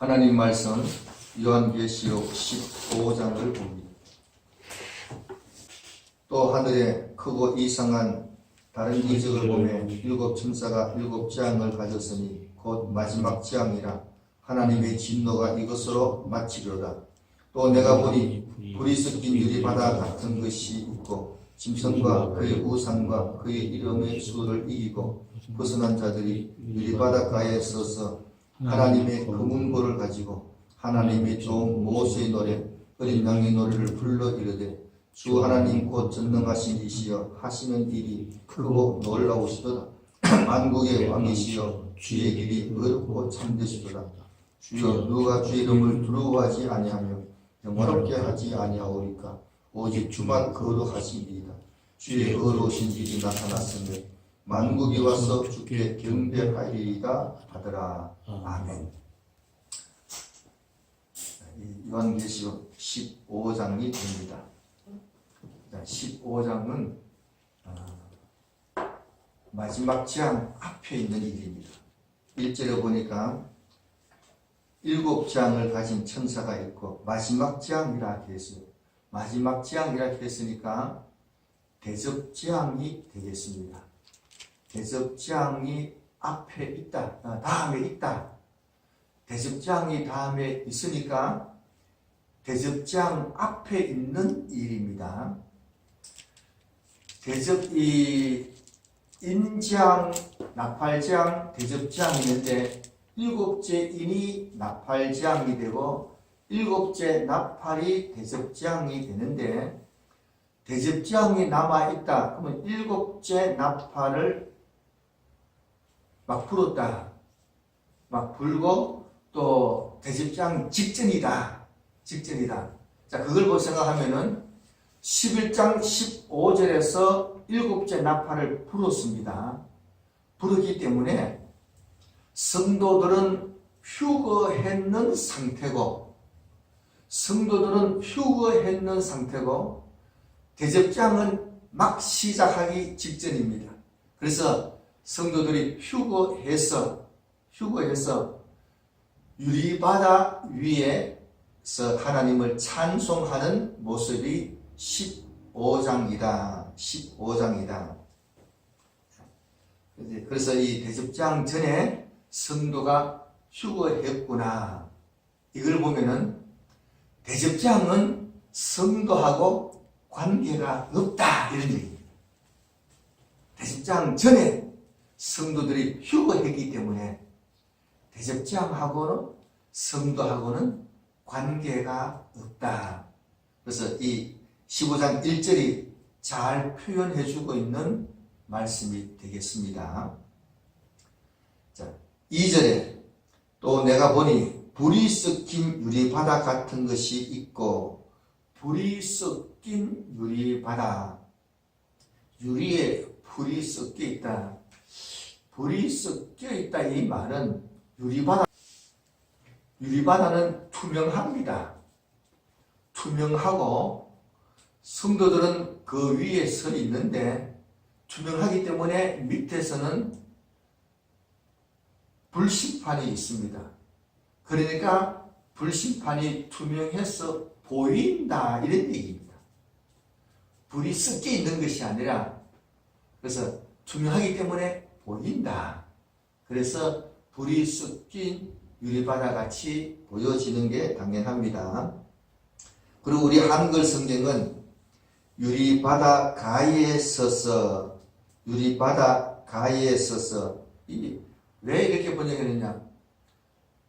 하나님 말씀 요한계시록 15장을 봅니다. 또 하늘에 크고 이상한 다른 기적을 보며 일곱 천사가 일곱 재앙을 가졌으니 곧 마지막 재앙이라 하나님의 진노가 이것으로 마치려다. 또 내가 보니 불이 섞인 유리바다 같은 것이 있고 짐승과 그의 우상과 그의 이름의 수를 이기고 벗어난 자들이 유리바닷가에 서서 하나님의 금은고를 가지고 하나님의 종 모세의 노래 어린 양의 노래를 불러 이르되 주 하나님 곧 전능하신 이시여 하시는 일이 크고 놀라우시도다. 만국의 왕이시여 주의 길이 어렵고 참되시도다. 주여 누가 주 이름을 두려워하지 아니하며 영화롭게 하지 아니하오리까? 오직 주만 거룩하시리이다. 주의 의로우신 일이 나타났으며 만국이 와서 주께 경배하리이다 하더라. 아멘. 이 요한계시록 15장이 됩니다. 15장은 아, 마지막 재앙 앞에 있는 일입니다. 1절에 보니까 일곱 재앙을 가진 천사가 있고 마지막 재앙이라 했어요. 마지막 재앙이라 했으니까 대접 재앙이 되겠습니다. 대접 재앙이 앞에 있다, 아, 다음에 있다. 대접 재앙이 다음에 있으니까 대접 재앙 앞에 있는 일입니다. 대접 이 인재앙, 나팔재앙, 대접재앙이 있는데 일곱째 인이 나팔재앙이 되고 일곱째 나팔이 대접재앙이 되는데 대접재앙이 남아있다. 그러면 일곱째 나팔을 막 불었다. 막 불고 또 대접재앙 직전이다. 직전이다. 자, 그걸 보 생각하면은 11장 15절에서 일곱째 나팔을 불었습니다. 부르기 때문에 성도들은 휴거했는 상태고 성도들은 휴거했는 상태고 대접장은 막 시작하기 직전입니다. 그래서 성도들이 휴거해서 휴거해서 유리바다 위에서 하나님을 찬송하는 모습이 15장이다. 15장이다. 그래서 이 대접장 전에 성도가 휴거했구나. 이걸 보면은 대접장은 성도하고 관계가 없다. 이런 얘기입니다. 대접장 전에 성도들이 휴거했기 때문에 대접장하고는 성도하고는 관계가 없다. 그래서 이 15장 1절이 잘 표현해 주고 있는 말씀이 되겠습니다. 자, 2절에 또 내가 보니 불이 섞인 유리바다 같은 것이 있고 불이 섞인 유리바다 유리에 불이 섞여 있다. 불이 섞여 있다 이 말은 유리바다 유리바다는 투명합니다. 투명하고 성도들은 그 위에 서 있는데 투명하기 때문에 밑에서는 불심판이 있습니다. 그러니까 불심판이 투명해서 보인다 이런 얘기입니다. 불이 섞여 있는 것이 아니라 그래서 투명하기 때문에 보인다. 그래서 불이 섞인 유리바다 같이 보여지는 게 당연합니다. 그리고 우리 한글 성경은 유리바다 가에 서서 유리바다 가에 서서 왜 이렇게 번역했느냐?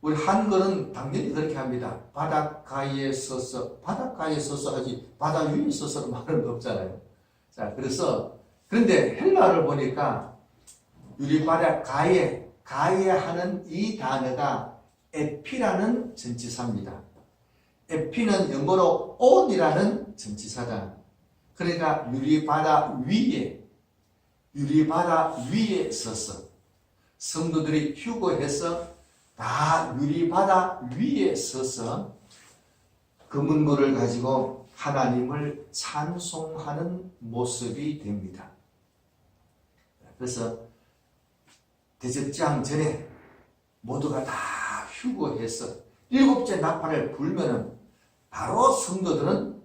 우리 한글은 당연히 그렇게 합니다. 바닷가에 서서 바닷가에 서서 하지 바다 위에 서서 말은 없잖아요. 자 그래서 그런데 헬라를 보니까 유리바다 가에 가에 하는 이 단어가 에피라는 전치사입니다. 에피는 영어로 on이라는 전치사다. 그러니까 유리바다 위에 유리바다 위에 서서 성도들이 휴거해서 다 유리바다 위에 서서 금은물을 가지고 하나님을 찬송하는 모습이 됩니다. 그래서 대접장 전에 모두가 다 휴거해서 일곱째 나팔을 불면은 바로 성도들은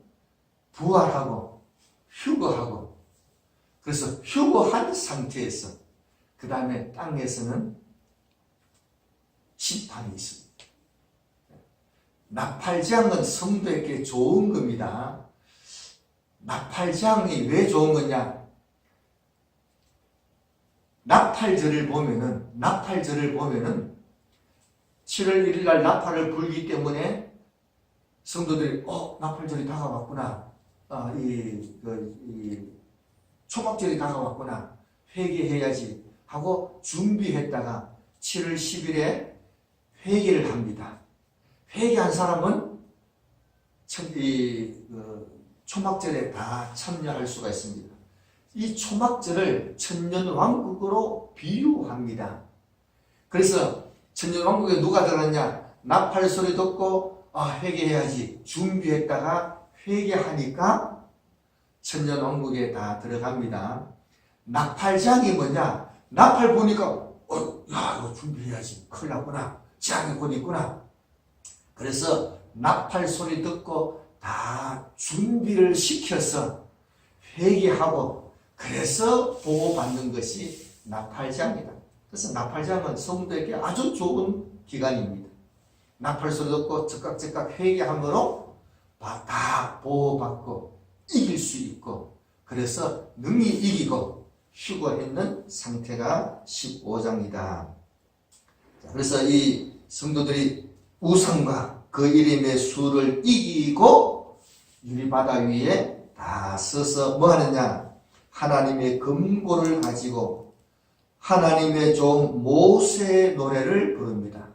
부활하고 휴거하고 그래서 휴거한 상태에서 그 다음에 땅에서는 심판이 있습니다. 나팔장은 성도에게 좋은 겁니다. 나팔장이 왜 좋은 거냐? 나팔절을 보면은 나팔절을 보면은 7월 1일 날 나팔을 불기 때문에 성도들이 어 나팔절이 다가왔구나. 아, 이, 그, 이 초막절이 다가왔구나. 회개해야지 하고 준비했다가 7월 10일에 회개를 합니다. 회개한 사람은 천, 이, 그, 초막절에 다 참여할 수가 있습니다. 이 초막절을 천년왕국으로 비유합니다. 그래서 천년왕국에 누가 들어갔냐? 나팔 소리 듣고 아 회개해야지 준비했다가 회개하니까 천년왕국에 다 들어갑니다. 나팔장이 뭐냐? 나팔 보니까 어, 야 이거 준비해야지 큰일 났구나. 재앙이 곧 있구나. 그래서 나팔 소리 듣고 다 준비를 시켜서 회개하고 그래서 보호받는 것이 나팔장이다. 그래서 나팔장은 성도에게 아주 좋은 기간입니다. 나팔 소리 듣고 즉각 즉각 회개함으로 다 보호받고 이길 수 있고 그래서 능히 이기고 휴거했는 상태가 15장이다. 그래서 이 성도들이 우상과 그 이름의 수를 이기고 유리바다 위에 다 서서 뭐 하느냐? 하나님의 금고를 가지고 하나님의 종 모세의 노래를 부릅니다.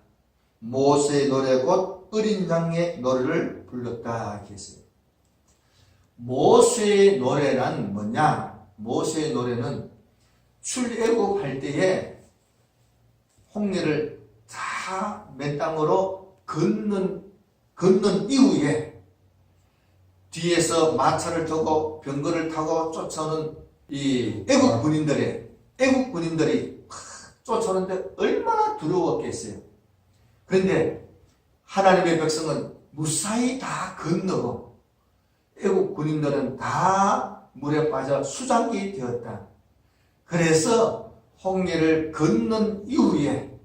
모세의 노래 곧 어린 양의 노래를 불렀다 했어요. 모세의 노래란 뭐냐? 모세의 노래는 출애굽할 때에 홍해를 다 맨 땅으로 걷는 걷는 이후에 뒤에서 마차를 타고 병거를 타고 쫓아오는 이 애국 군인들의 애국 군인들이 쫓아오는데 얼마나 두려웠겠어요. 그런데 하나님의 백성은 무사히 다 건너고 애국 군인들은 다 물에 빠져 수장이 되었다. 그래서 홍해를 건넌 이후에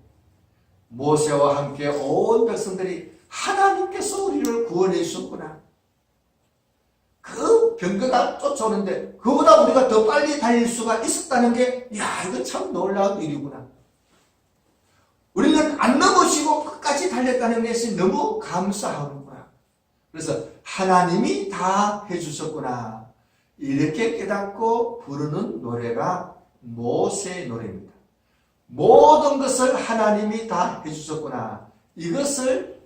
모세와 함께 온 백성들이 하나님께서 우리를 구원해 주셨구나. 그 병거가 쫓아오는데 그보다 우리가 더 빨리 달릴 수가 있었다는 게, 야, 이거 참 놀라운 일이구나. 우리는 안 넘어지고 끝까지 달렸다는 것이 너무 감사하는구나. 그래서 하나님이 다 해주셨구나. 이렇게 깨닫고 부르는 노래가 모세의 노래입니다. 모든 것을 하나님이 다 해주셨구나. 이것을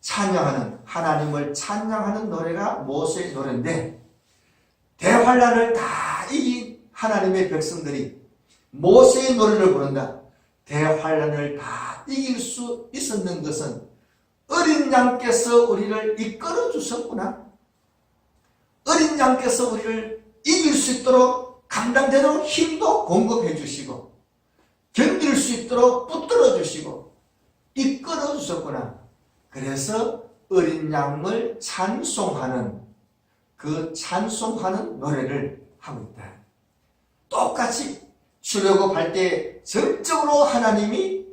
찬양하는, 하나님을 찬양하는 노래가 모세의 노래인데, 대환란을 다 이긴 하나님의 백성들이 모세의 노래를 부른다. 대환란을 다 이길 수 있었는 것은 어린 양께서 우리를 이끌어 주셨구나. 어린 양께서 우리를 이길 수 있도록 감당되도록 힘도 공급해 주시고 견딜 수 있도록 붙들어 주시고 이끌어 주셨구나. 그래서 어린 양을 찬송하는 그 찬송하는 노래를 하고 있다. 똑같이 출애굽 할 때 전적으로 하나님이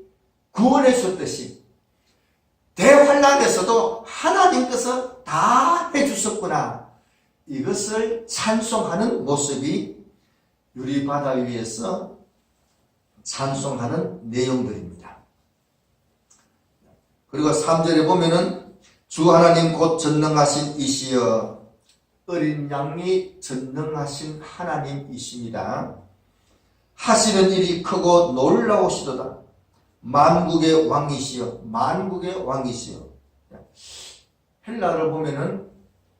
구원해 주셨듯이 대환란에서도 하나님께서 다 해주셨구나. 이것을 찬송하는 모습이 유리바다 위에서 찬송하는 내용들입니다. 그리고 3절에 보면은 주 하나님 곧 전능하신 이시여 어린 양이 전능하신 하나님이십니다. 하시는 일이 크고 놀라우시도다. 만국의 왕이시여, 만국의 왕이시여. 헬라를 보면은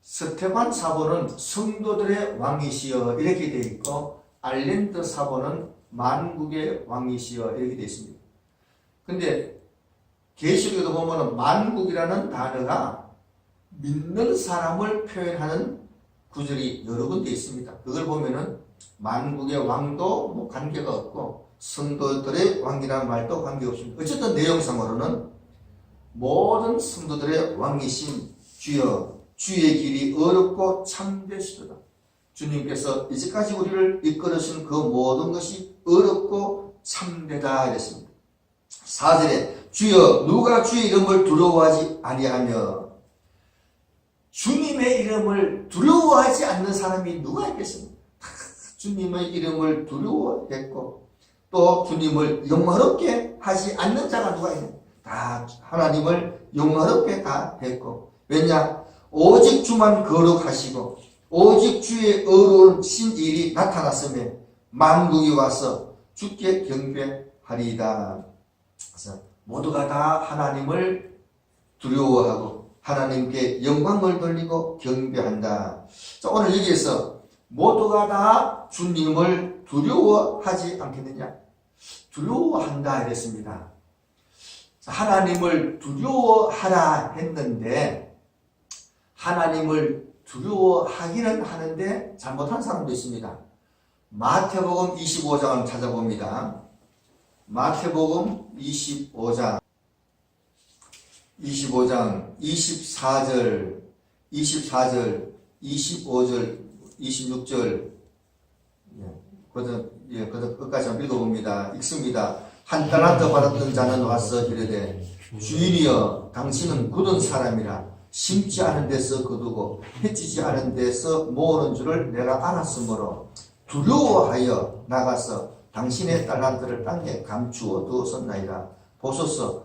스테반 사본은 성도들의 왕이시여 이렇게 되어 있고 알렌드 사본은 만국의 왕이시여 이렇게 되어 있습니다. 근데 계시록에도 보면은 만국이라는 단어가 믿는 사람을 표현하는 구절이 여러 군데 있습니다. 그걸 보면은 만국의 왕도 뭐 관계가 없고 성도들의 왕이라는 말도 관계없습니다. 어쨌든 내용상으로는 모든 성도들의 왕이신 주여 주의 길이 어렵고 참되시도다. 주님께서 이제까지 우리를 이끌으신 그 모든 것이 어렵고 참되다 이랬습니다. 4절에 주여 누가 주의 이름을 두려워하지 아니하며 주님 의 이름을 두려워하지 않는 사람이 누가 있겠습니까? 주님의 이름을 두려워했고 또 주님을 영화롭게 하지 않는 자가 누가 있냐? 다 하나님을 영화롭게 다 했고 왜냐? 오직 주만 거룩하시고 오직 주의 의로운 신일이 나타났음에 만국이 와서 주께 경배하리이다. 그래서 모두가 다 하나님을 두려워하고 하나님께 영광을 돌리고 경배한다. 자, 오늘 여기에서 모두가 다 주님을 두려워하지 않겠느냐? 두려워한다 이랬습니다. 자, 하나님을 두려워하라 했는데 하나님을 두려워하기는 하는데 잘못한 사람도 있습니다. 마태복음 25장을 찾아봅니다. 마태복음 25장 25장 24절 24절 25절 26절 예, 그것은 예, 끝까지 한번 읽어봅니다. 읽습니다. 한 달란트 받았던 자는 와서 이르되 주인이여 당신은 굳은 사람이라 심지 않은 데서 거두고 해치지 않은 데서 모으는 줄을 내가 알았으므로 두려워하여 나가서 당신의 달란트를 땅에 감추어 두었었나이다. 보소서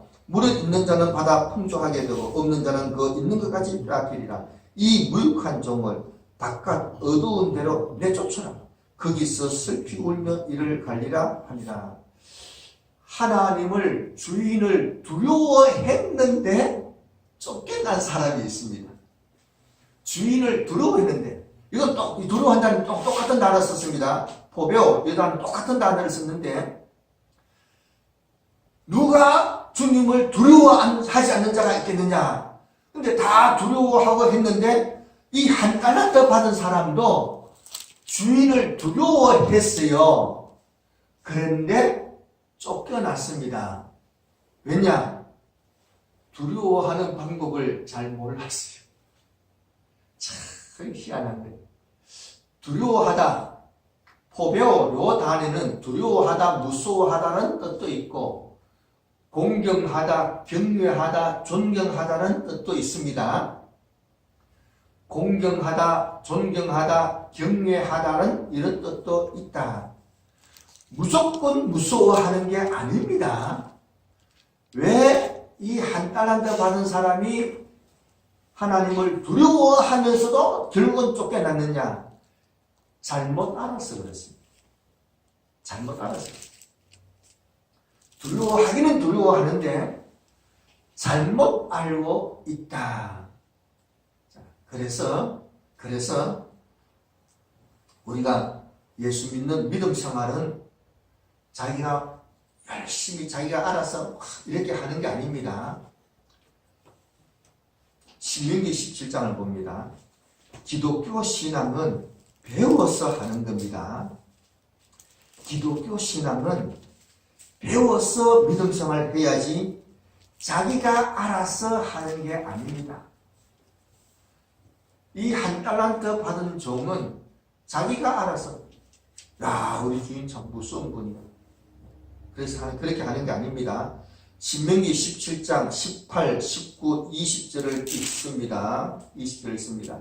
무릇 있는 자는 받아 풍족하게 되고 없는 자는 그 있는 것까지 빼앗기리라 이 무익한 종을 바깥 어두운 데로 내쫓으라 거기서 슬피 울며 이를 갈리라 하니라 하나님을 주인을 두려워했는데 쫓겨난 사람이 있습니다. 주인을 두려워했는데 이건 또 두려워한다는 또 똑같은 단어를 썼습니다. 포배오 여단 똑같은 단어를 썼는데 누가 주님을 두려워하지 않는 자가 있겠느냐? 근데 다 두려워하고 했는데 이한 달란트 받은 사람도 주인을 두려워했어요. 그런데 쫓겨났습니다. 왜냐? 두려워하는 방법을 잘 몰랐어요. 참 희한한데. 두려워하다. 포배오 요 단에는 두려워하다, 무서워하다는 뜻도 있고 공경하다, 경외하다, 존경하다는 뜻도 있습니다. 공경하다, 존경하다, 경외하다는 이런 뜻도 있다. 무조건 무서워하는 게 아닙니다. 왜 이한 달란트 받은 사람이 하나님을 두려워하면서도 결국은 쫓겨났느냐? 잘못 알아서 그렇습니다. 잘못 알아서. 두려워하기는 두려워하는데 잘못 알고 있다. 자, 그래서 그래서 우리가 예수 믿는 믿음 생활은 자기가 열심히 자기가 알아서 이렇게 하는 게 아닙니다. 신명기 17장을 봅니다. 기독교 신앙은 배워서 하는 겁니다. 기독교 신앙은 배워서 믿음 생활을 해야지 자기가 알아서 하는 게 아닙니다. 이 한 달란트 받은 종은 자기가 알아서 야 우리 주인 참 무서운 분이야. 그래서 그렇게 하는 게 아닙니다. 신명기 17장 18, 19, 20절을 읽습니다. 20절을 읽습니다.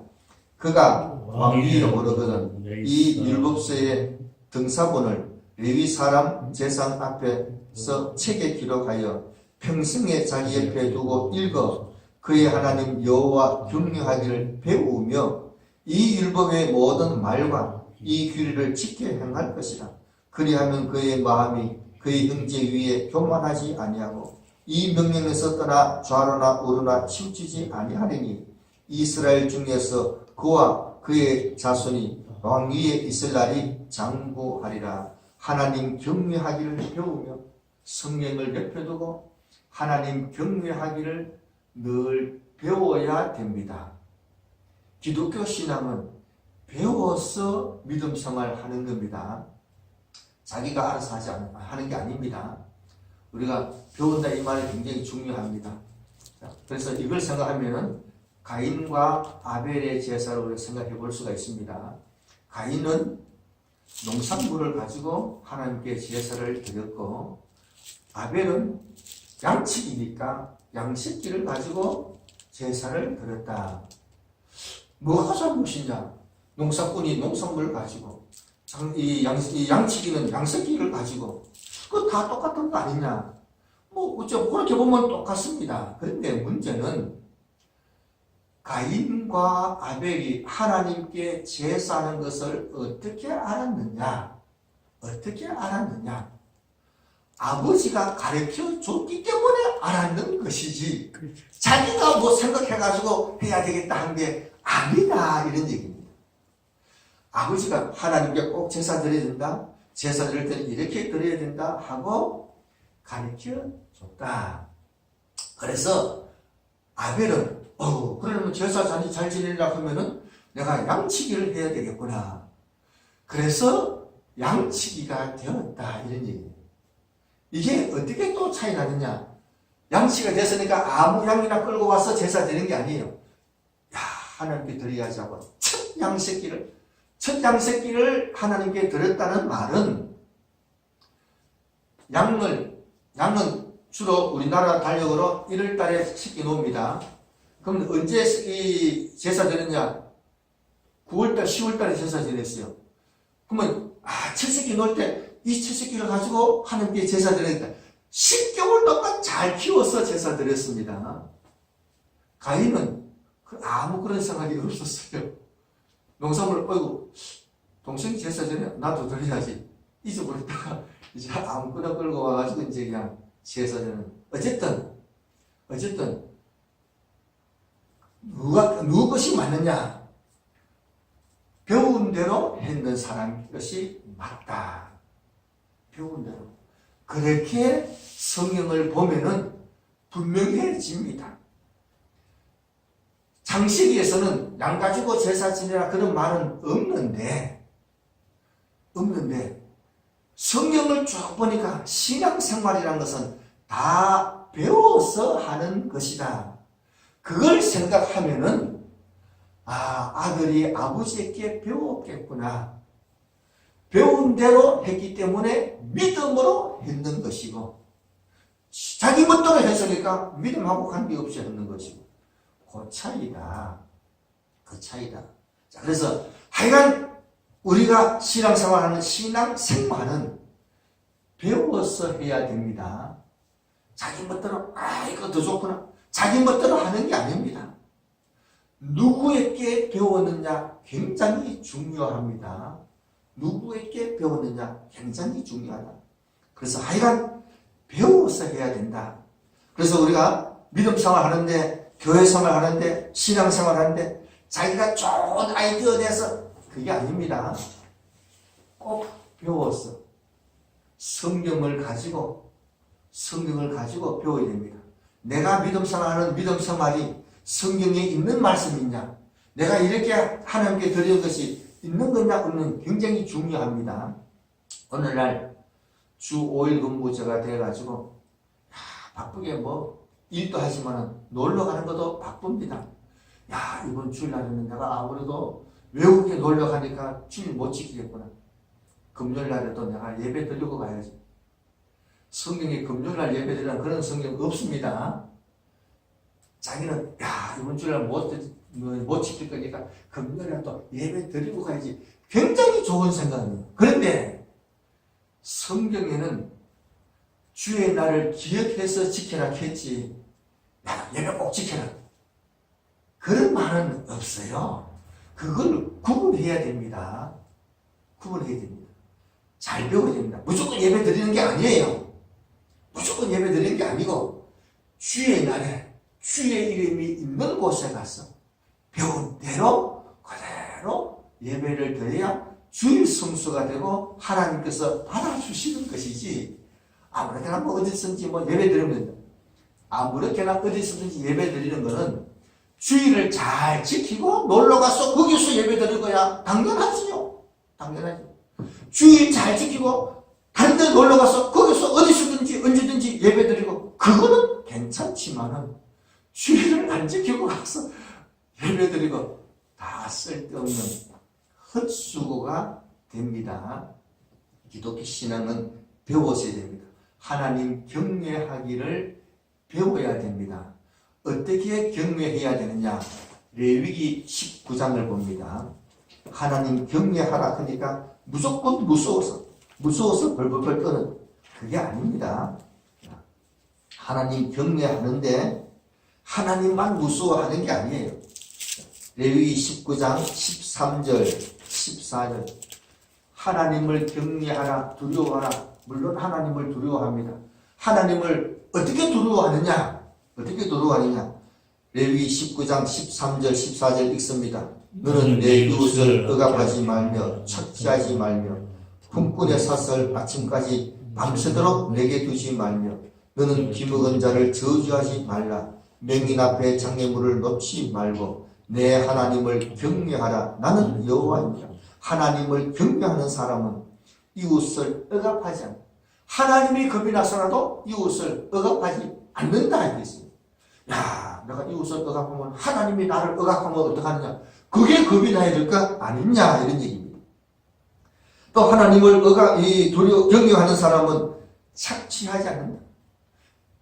그가 왕위로 오르거든 이 율법서의 등사본을 레위 사람 재상 앞에서 책에 기록하여 평생에 자기 옆에 두고 읽어 그의 하나님 여호와 경외하기를 배우며 이 율법의 모든 말과 이 규례를 지켜 행할 것이라 그리하면 그의 마음이 그의 형제 위에 교만하지 아니하고 이 명령에서 떠나 좌로나 우로나 치우치지 아니하리니 이스라엘 중에서 그와 그의 자손이 왕 위에 있을 날이 장구하리라. 하나님 경외하기를 배우며 성령을 옆에 두고 하나님 경외하기를 늘 배워야 됩니다. 기독교 신앙은 배워서 믿음 생활하는 겁니다. 자기가 알아서 하지 않, 하는 게 아닙니다. 우리가 배운다 이 말이 굉장히 중요합니다. 자, 그래서 이걸 생각하면은 가인과 아벨의 제사를 생각해 볼 수가 있습니다. 가인은 농산물을 가지고 하나님께 제사를 드렸고 아벨은 양식이니까 양식기를 가지고 제사를 드렸다. 뭐가 잘못이냐? 농사꾼이 농산물을 가지고 이 양치기는 양식기를 가지고 그거 다 똑같은 거 아니냐? 뭐 어째 그렇게 보면 똑같습니다. 그런데 문제는 가인과 아벨이 하나님께 제사하는 것을 어떻게 알았느냐? 어떻게 알았느냐? 아버지가 가르쳐 줬기 때문에 알았는 것이지 자기가 뭐 생각해가지고 해야 되겠다 한 게 아니다 이런 얘기입니다. 아버지가 하나님께 꼭 제사 드려야 된다. 제사 드릴 때는 이렇게 드려야 된다 하고 가르쳐 줬다. 그래서 아벨은 어 그러면 제사 자니 잘 지내려고 하면은 내가 양치기를 해야 되겠구나. 그래서 양치기가 되었다 이런 얘기예요. 이게 어떻게 또 차이 나느냐? 양치가 됐으니까 아무 양이나 끌고 와서 제사 드리는 게 아니에요. 야 하나님께 드려야지 하고 첫 양새끼를 첫 양새끼를 하나님께 드렸다는 말은 양을 양은 주로 우리나라 달력으로 1월 달에 새끼 놓습니다. 그럼 언제 이 제사 드렸냐? 9월 달, 10월 달에 제사 드렸어요. 그러면 아, 첫 새끼 놓을 때이첫 새끼를 가지고 하나님께 제사 드렸다. 10개월 동안 잘 키워서 제사 드렸습니다. 가인은 그 아무 그런 생각이 없었어요. 농산물, 어이구, 동생이 제사 전에 나도 드려야지. 잊어버렸다가 이제 아무거나 끌고 와가지고 이제 그냥 전는 어쨌든, 어쨌든, 누가, 누구 것이 맞느냐? 배운 대로 했는 사람 것이 맞다. 배운 대로. 그렇게 성경을 보면은 분명해집니다. 장식에서는 양 가지고 제사 지내라 그런 말은 없는데, 없는데, 성경을 쭉 보니까 신앙생활이라는 것은 다 배워서 하는 것이다. 그걸 생각하면은, 아, 아들이 아버지에게 배웠겠구나. 배운 대로 했기 때문에 믿음으로 했는 것이고, 자기 멋대로 했으니까 믿음하고 관계없이 했는 것이고, 그 차이다. 그 차이다. 자, 그래서 하여간 우리가 신앙생활하는 신앙생활은 배워서 해야 됩니다. 자기 멋대로, 아, 이거 더 좋구나. 자기 멋대로 하는 게 아닙니다. 누구에게 배웠느냐 굉장히 중요합니다. 누구에게 배웠느냐 굉장히 중요하다. 그래서 하여간 배워서 해야 된다. 그래서 우리가 믿음 생활 하는데, 교회 생활 하는데, 신앙 생활 하는데, 자기가 좋은 아이디어 내서 그게 아닙니다. 꼭 배워서 성경을 가지고, 성경을 가지고 배워야 됩니다. 내가 믿음 생활하는 믿음 생활이 성경에 있는 말씀이냐, 내가 이렇게 하나님께 드리는 것이 있는 거냐, 없는 굉장히 중요합니다. 오늘날 주 5일 근무제가 돼가지고, 야, 바쁘게 뭐, 일도 하지만 놀러 가는 것도 바쁩니다. 야, 이번 주일날에는 내가 아무래도 외국에 놀러 가니까 주일 못 지키겠구나. 금요일 날에도 내가 예배 드리고 가야지. 성경에 금요일 날 예배 드리는 그런 성경 없습니다. 자기는, 야, 이번 주일날 못, 뭐, 못 지킬 거니까 금요일 날 또 예배 드리고 가야지. 굉장히 좋은 생각이에요. 그런데 성경에는 주의 날을 기억해서 지켜라 했지. 야, 예배 꼭 지켜라. 그런 말은 없어요. 그걸 구분해야 됩니다. 구분해야 됩니다. 잘 배워야 됩니다. 무조건 예배 드리는 게 아니에요. 무조건 예배 드리는 게 아니고, 주의 날에, 주의 이름이 있는 곳에 가서, 배운 대로 그대로 예배를 드려야 주일 성수가 되고 하나님께서 받아주시는 것이지 아무렇게나 뭐 어디서든지 뭐 예배 드리면 아무렇게나 어디서든지 예배 드리는 거는 주일을 잘 지키고 놀러 가서 거기서 예배 드릴 거야 당연하지요 당연하지 주일 잘 지키고 다른 데 놀러 가서 거기서 어디서든지 언제든지 예배 드리고 그거는 괜찮지만은 주일을 안 지키고 가서 예배 드리고 다 쓸데없는 헛수고가 됩니다. 기독교 신앙은 배웠어야 됩니다. 하나님 경외하기를 배워야 됩니다. 어떻게 경외해야 되느냐? 레위기 19장을 봅니다. 하나님 경외하라 하니까 무조건 무서워서 무서워서 벌벌벌 떠는 그게 아닙니다. 하나님 경외하는데 하나님만 무서워하는 게 아니에요. 레위기 19장 13절 14절 하나님을 경외하라 두려워하라 물론 하나님을 두려워합니다. 하나님을 어떻게 두려워하느냐? 어떻게 두려워하느냐? 레위 19장 13절 14절 읽습니다. 너는 내 이웃을 억압하지 말며 착취하지 말며 품꾼의 사슬 아침까지 밤새도록 내게 두지 말며 너는 기먹은 자를 저주하지 말라. 맹인 앞에 장애물을 놓지 말고 내 하나님을 경외하라. 나는 여호와입니다 하나님을 경외하는 사람은 이웃을 억압하지 않는다 하나님이 겁이 나서라도 이웃을 억압하지 않는다 이랬습니다 야 내가 이웃을 억압하면 하나님이 나를 억압하면 어떡하느냐 그게 겁이 나야 될거 아니냐 이런 얘기입니다 또 하나님을 억압, 이 두려, 경외하는 사람은 착취하지 않는다.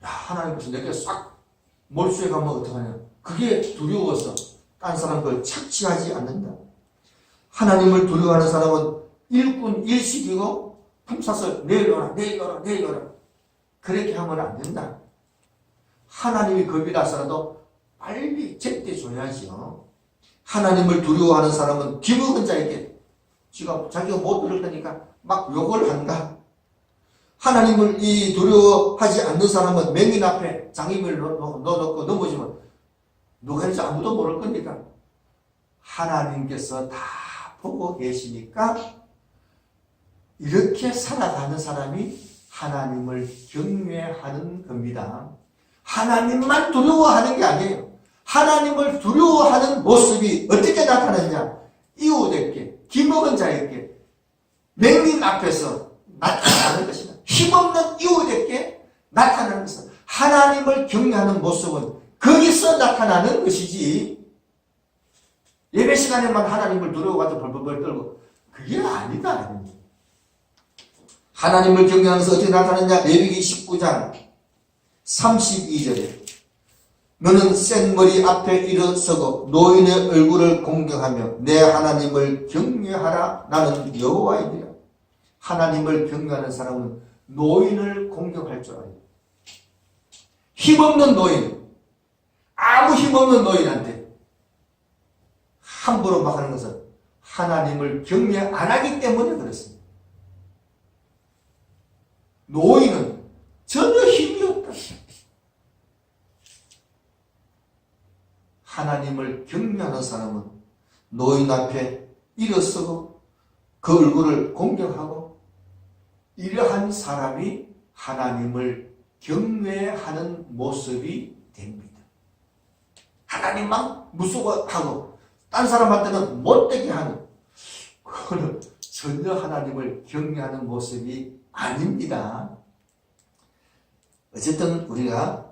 야, 하나님께서 내게 싹 몰수해 가면 어떡하냐. 그게 두려워서 딴 사람 걸 착취하지 않는다. 하나님을 두려워하는 사람은 일꾼 일식이고 품사슬 내려라 내려라 내려라 그렇게 하면 안 된다. 하나님이 겁이 나서라도 빨리 제때 줘야지요. 하나님을 두려워하는 사람은 기먹은 자에게 지가 자기가 못 들을 테니까 막 욕을 한다. 하나님을 이 두려워하지 않는 사람은 맹인 앞에 장입을 넣어놓고 넘어지면 누가 있는지 아무도 모를 거니까 하나님께서 다 보고 계시니까 이렇게 살아가는 사람이 하나님을 경외하는 겁니다. 하나님만 두려워하는 게 아니에요. 하나님을 두려워하는 모습이 어떻게 나타나느냐? 이웃에게, 기먹은 자에게, 맹인 앞에서 나타나는 것이다. 힘없는 이웃에게 나타나는 것은 하나님을 경외하는 모습은 거기서 나타나는 것이지 예배 시간에만 하나님을 두려워가지고 벌벌벌 떨고 그게 아니다. 하나님을 경외하는 것은 어떻게 나타나느냐? 레위기 19장 32절에 너는 센 머리 앞에 일어서고 노인의 얼굴을 공경하며 내 하나님을 경외하라. 나는 여호와이니라. 하나님을 경외하는 사람은 노인을 공경할 줄 알아요. 힘없는 노인. 아무 힘없는 노인한테 함부로 막 하는 것은 하나님을 경외 안 하기 때문에 그렇습니다. 노인은 전혀 힘이 없다 하나님을 경외하는 사람은 노인 앞에 일어서고 그 얼굴을 공경하고 이러한 사람이 하나님을 경외하는 모습이 됩니다. 하나님만 무서워하고 딴 사람한테는 못되게 하는 그거는 전혀 하나님을 경외하는 모습이 아닙니다. 어쨌든 우리가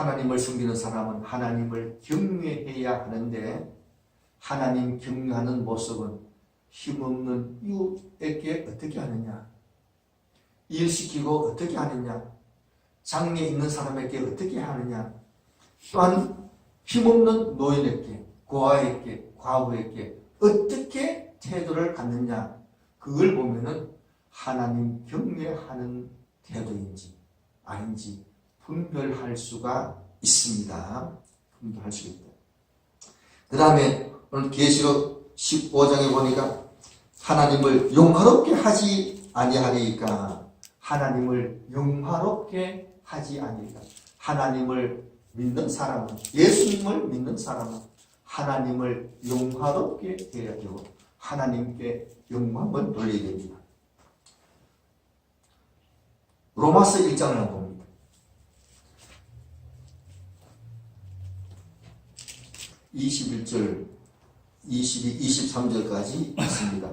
하나님을 섬기는 사람은 하나님을 경외해야 하는데 하나님 경외하는 모습은 힘없는 이웃에게 어떻게 하느냐? 일시키고 어떻게 하느냐? 장래 있는 사람에게 어떻게 하느냐? 또한 힘없는 노인에게 고아에게 과부에게 어떻게 태도를 갖느냐? 그걸 보면은 하나님 경외하는 태도인지 아닌지 분별할 수가 있습니다. 분별할 수가 있다. 그 다음에 오늘 계시록 15장에 보니까 하나님을 영화롭게 하지 아니하리까 하나님을 영화롭게 하지 아니리까 하나님을 믿는 사람은 예수님을 믿는 사람은 하나님을 영화롭게 해야 되고 하나님께 영광을 돌려야 됩니다. 로마서 1장을 한번 봅니다. 21절, 22, 23절까지 있습니다.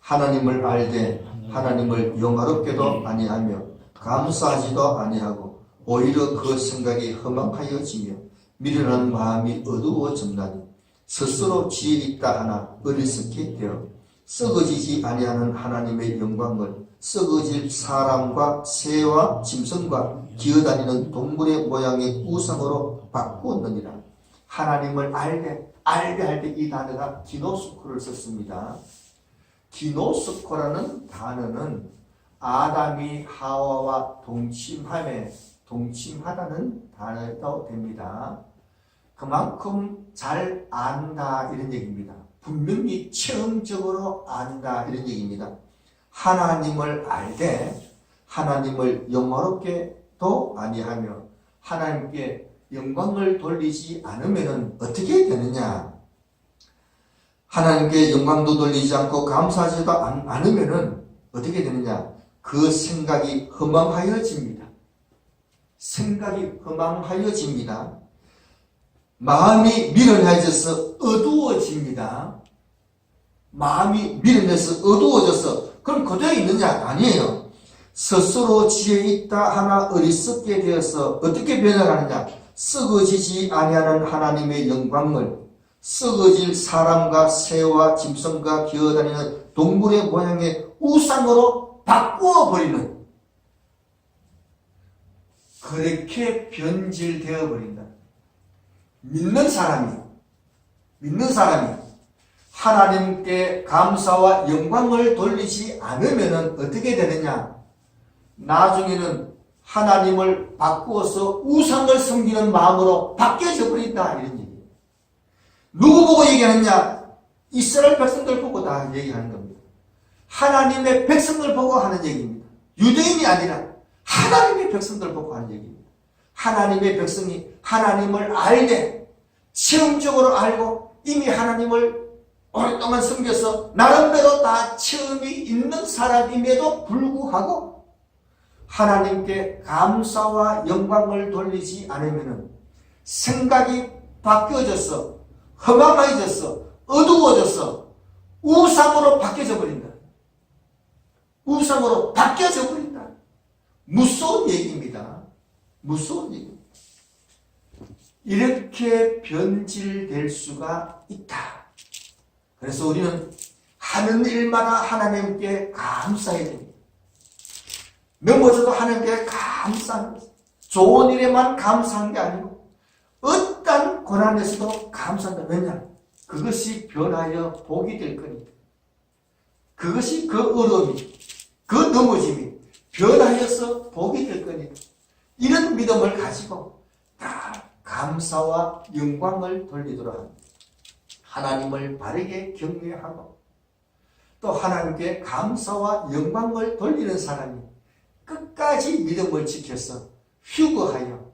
하나님을 알되 하나님을 영화롭게도 아니하며 감사하지도 아니하고 오히려 그 생각이 허망하여지며 미련한 마음이 어두워졌나니 스스로 지혜 있다 하나 어리석게 되어 썩어지지 아니하는 하나님의 영광을 썩어질 사람과 새와 짐승과 기어다니는 동물의 모양의 우상으로 바꾸었느니라 하나님을 알되 알되 할때 이 단어가 기노스코를 썼습니다 기노스코라는 단어는 아담이 하와와 동침함에 동침하다는 단어도 됩니다. 그만큼 잘 안다 이런 얘기입니다. 분명히 체험적으로 안다 이런 얘기입니다. 하나님을 알되 하나님을 영화롭게도 아니하며 하나님께 영광을 돌리지 않으면 어떻게 되느냐? 하나님께 영광도 돌리지 않고 감사하지도 않- 않으면은 어떻게 되느냐? 그 생각이 허망하여집니다. 생각이 허망하여집니다. 마음이 미련해져서 어두워집니다. 마음이 미련해서 어두워져서 그럼 그대로 있느냐? 아니에요. 스스로 지혜 있다 하나 어리석게 되어서 어떻게 변화하느냐? 썩어지지 아니하는 하나님의 영광을 썩어질 사람과 새와 짐승과 기어다니는 동물의 모양의 우상으로 바꾸어 버리는 그렇게 변질되어 버린다. 믿는 사람이 믿는 사람이 하나님께 감사와 영광을 돌리지 않으면 어떻게 되느냐? 나중에는 하나님을 바꾸어서 우상을 섬기는 마음으로 바뀌어져 버린다 이런 얘기예요. 누구 보고 얘기하느냐? 이스라엘 백성들 보고 다 얘기하는 겁니다. 하나님의 백성들 보고 하는 얘기입니다. 유대인이 아니라 하나님의 백성들 보고 하는 얘기입니다. 하나님의 백성이 하나님을 알되 체험적으로 알고 이미 하나님을 오랫동안 섬겨서 나름대로 다 체험이 있는 사람임에도 불구하고 하나님께 감사와 영광을 돌리지 않으면 생각이 바뀌어져서 허망해져서 어두워져서 우상으로 바뀌어져 버린다. 우상으로 바뀌어져 버린다. 무서운 얘기입니다. 무서운 얘기. 이렇게 변질될 수가 있다. 그래서 우리는 하는 일마다 하나님께 감사해야 됩니다. 넘어져도 하나님께 감사하는 거예요. 좋은 일에만 감사한 게 아니고 어떤 고난에서도 감사한다. 왜냐? 그것이 변하여 복이 될 거니까. 그것이 그 어려움이, 그 넘어짐이 변하여서 복이 될 거니까. 이런 믿음을 가지고 다 감사와 영광을 돌리도록 합니다. 하나님을 바르게 경외하고 또 하나님께 감사와 영광을 돌리는 사람이 끝까지 믿음을 지켜서 휴거하여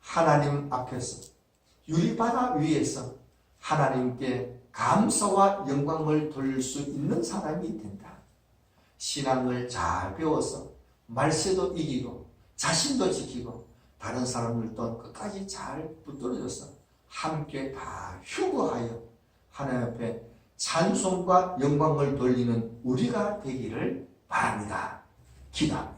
하나님 앞에서 유리바다 위에서 하나님께 감사와 영광을 돌릴 수 있는 사람이 된다. 신앙을 잘 배워서 말세도 이기고 자신도 지키고 다른 사람들도 끝까지 잘 붙들어줘서 함께 다 휴거하여 하나님 앞에 찬송과 영광을 돌리는 우리가 되기를 바랍니다. 기도합니다.